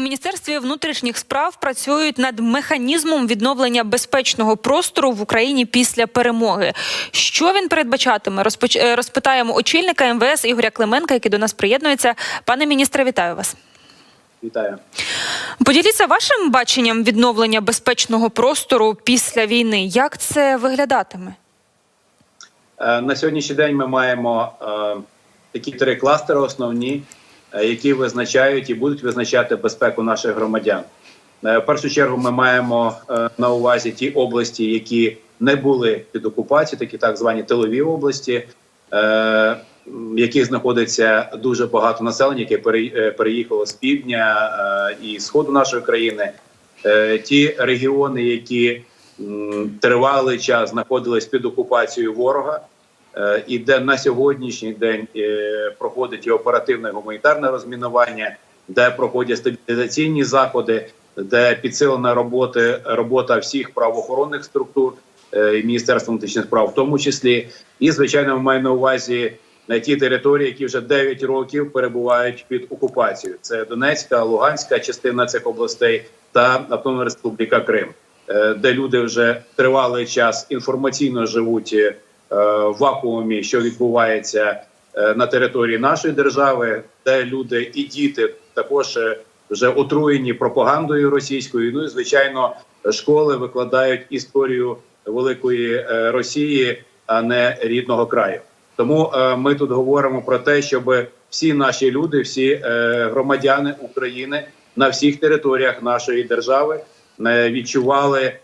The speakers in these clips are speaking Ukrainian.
У міністерстві внутрішніх справ працюють над механізмом відновлення безпечного простору в Україні після перемоги. Що він передбачатиме? Розпоч... е, Розпитаємо очільника МВС Ігоря Клименка, який до нас приєднується. Пане міністре, вітаю вас. Вітаю. Поділіться вашим баченням відновлення безпечного простору після війни. Як це виглядатиме? Е, На сьогоднішній день ми маємо е, такі три кластери основні, які визначають і будуть визначати безпеку наших громадян. Е, В першу чергу ми маємо е, на увазі ті області, які не були під окупацією, такі так звані тилові області, е, в яких знаходиться дуже багато населення, яке пере- е, переїхало з півдня е, і сходу нашої країни. Е, Ті регіони, які тривалий час знаходились під окупацією ворога, е, і де на сьогоднішній день е, проходить і оперативне гуманітарне розмінування, де проходять стабілізаційні заходи, де підсилена роботи, робота всіх правоохоронних структур е, і Міністерства внутрішніх справ, в тому числі, і звичайно, маємо на увазі на ті території, які вже 9 років перебувають під окупацією. Це Донецька, Луганська частина цих областей та Автономна Республіка Крим, е, де люди вже тривалий час інформаційно живуть е, вакуумі, що відбувається е, на території нашої держави, де люди і діти також е, вже отруєні пропагандою російською. Ну і звичайно, школи викладають історію великої е, Росії, а не рідного краю. Тому е, ми тут говоримо про те, щоб всі наші люди, всі е, громадяни України на всіх територіях нашої держави е, відчували е,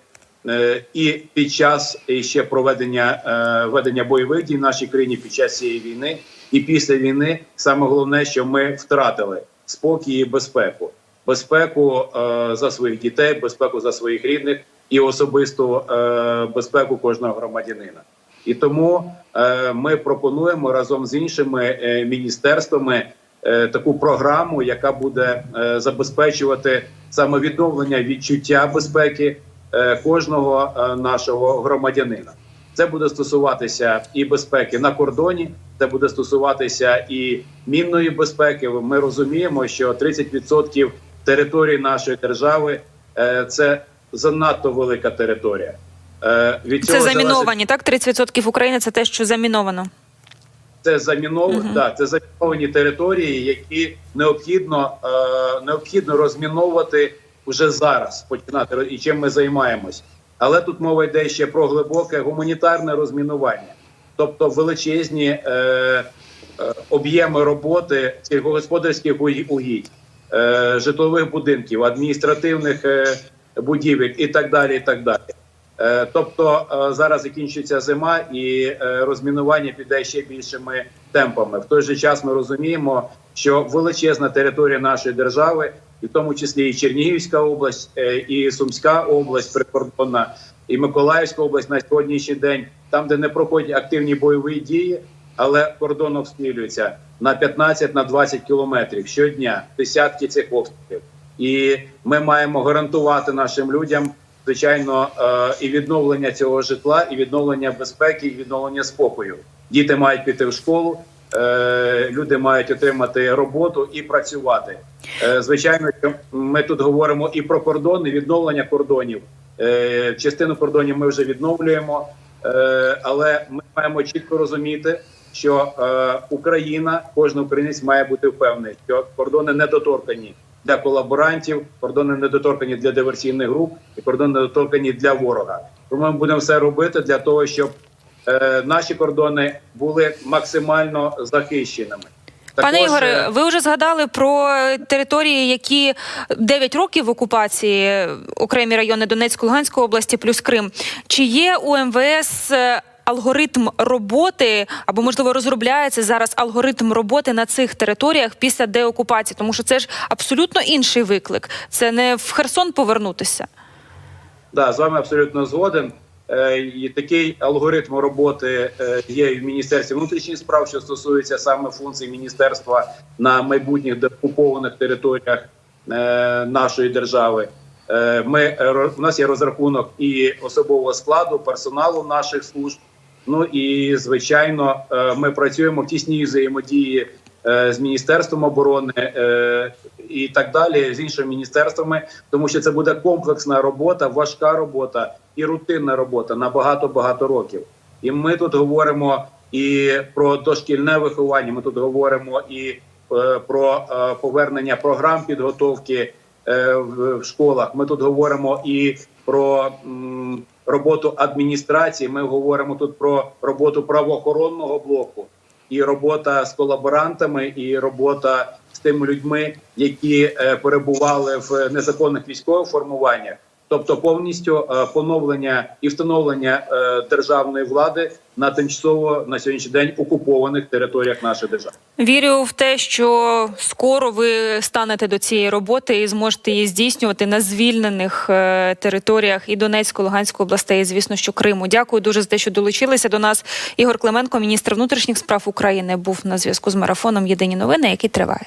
і під час ще проведення е, ведення бойових дій в нашій країні під час цієї війни, і після війни саме головне, що ми втратили спокій і безпеку, безпеку е, за своїх дітей, безпеку за своїх рідних і особисту е, безпеку кожного громадянина. І тому е, ми пропонуємо разом з іншими е, міністерствами е, таку програму, яка буде е, забезпечувати саме відновлення відчуття безпеки е, кожного е, нашого громадянина. Це буде стосуватися і безпеки на кордоні, це буде стосуватися і мінної безпеки. Ми розуміємо, що 30% території нашої держави е, це занадто велика територія. Е, Від Це цього залежить- заміновані, так? 30% України це те, що заміновано. це заміновані, Мгм. да, це заміновані території, які необхідно, е, необхідно розміновувати вже зараз. Починати і чим ми займаємось. Але тут мова йде ще про глибоке гуманітарне розмінування, тобто величезні е, е, об'єми роботи сільськогосподарських угі- угідь, е, житлових будинків, адміністративних е, будівель і так далі. І так далі. Е, Тобто е, зараз закінчується зима і е, розмінування піде ще більшими темпами. В той же час ми розуміємо, що величезна територія нашої держави, в тому числі і Чернігівська область, е, і Сумська область прикордонна, і Миколаївська область на сьогоднішній день, там, де не проходять активні бойові дії, але кордон обстрілюється на 15 на 20 кілометрів щодня, десятки цих обстрілів. І ми маємо гарантувати нашим людям звичайно, е, і відновлення цього житла, і відновлення безпеки, і відновлення спокою. Діти мають піти в школу, люди мають отримати роботу і працювати. Е, Звичайно, що ми тут говоримо і про кордони, відновлення кордонів. Е, Частину кордонів ми вже відновлюємо, е, але ми маємо чітко розуміти, що е, Україна, кожен українець має бути впевнений, що кордони недоторкані для колаборантів, кордони недоторкані для диверсійних груп і кордони недоторкані для ворога. Тому ми будемо все робити для того, щоб е, наші кордони були максимально захищеними. Пане Також, Ігоре, е, ви вже згадали про території, які 9 років в окупації, окремі райони Донецької Луганської області, плюс Крим. Чи є у МВС е, алгоритм роботи або можливо розробляється зараз алгоритм роботи на цих територіях після деокупації? Тому що це ж абсолютно інший виклик. Це не в Херсон повернутися. Да, з вами абсолютно згоден. Е, І такий алгоритм роботи е, є в Міністерстві внутрішніх справ, що стосується саме функцій міністерства на майбутніх деокупованих територіях е, нашої держави. Ми у нас є розрахунок і особового складу, персоналу наших служб. Ну і звичайно, ми працюємо в тісній взаємодії з міністерством оборони і так далі, з іншими міністерствами, тому що це буде комплексна робота, важка робота і рутинна робота на багато багато років. І ми тут говоримо і про дошкільне виховання. Ми тут говоримо і е, про е, повернення програм підготовки е, в, в школах. Ми тут говоримо і про м, роботу адміністрації. Ми говоримо тут про роботу правоохоронного блоку, і робота з колаборантами, і робота з тими людьми, які е, перебували в незаконних військових формуваннях. Тобто повністю е, поновлення і встановлення е, державної влади на тимчасово на сьогоднішній день окупованих територіях нашої держави. Вірю в те, що скоро ви станете до цієї роботи і зможете її здійснювати на звільнених е, територіях і Донецької, Луганської областей, і, звісно, що Криму. Дякую дуже за те, що долучилися до нас. Ігор Клименко, міністр внутрішніх справ України, був на зв'язку з марафоном Єдині новини, який триває.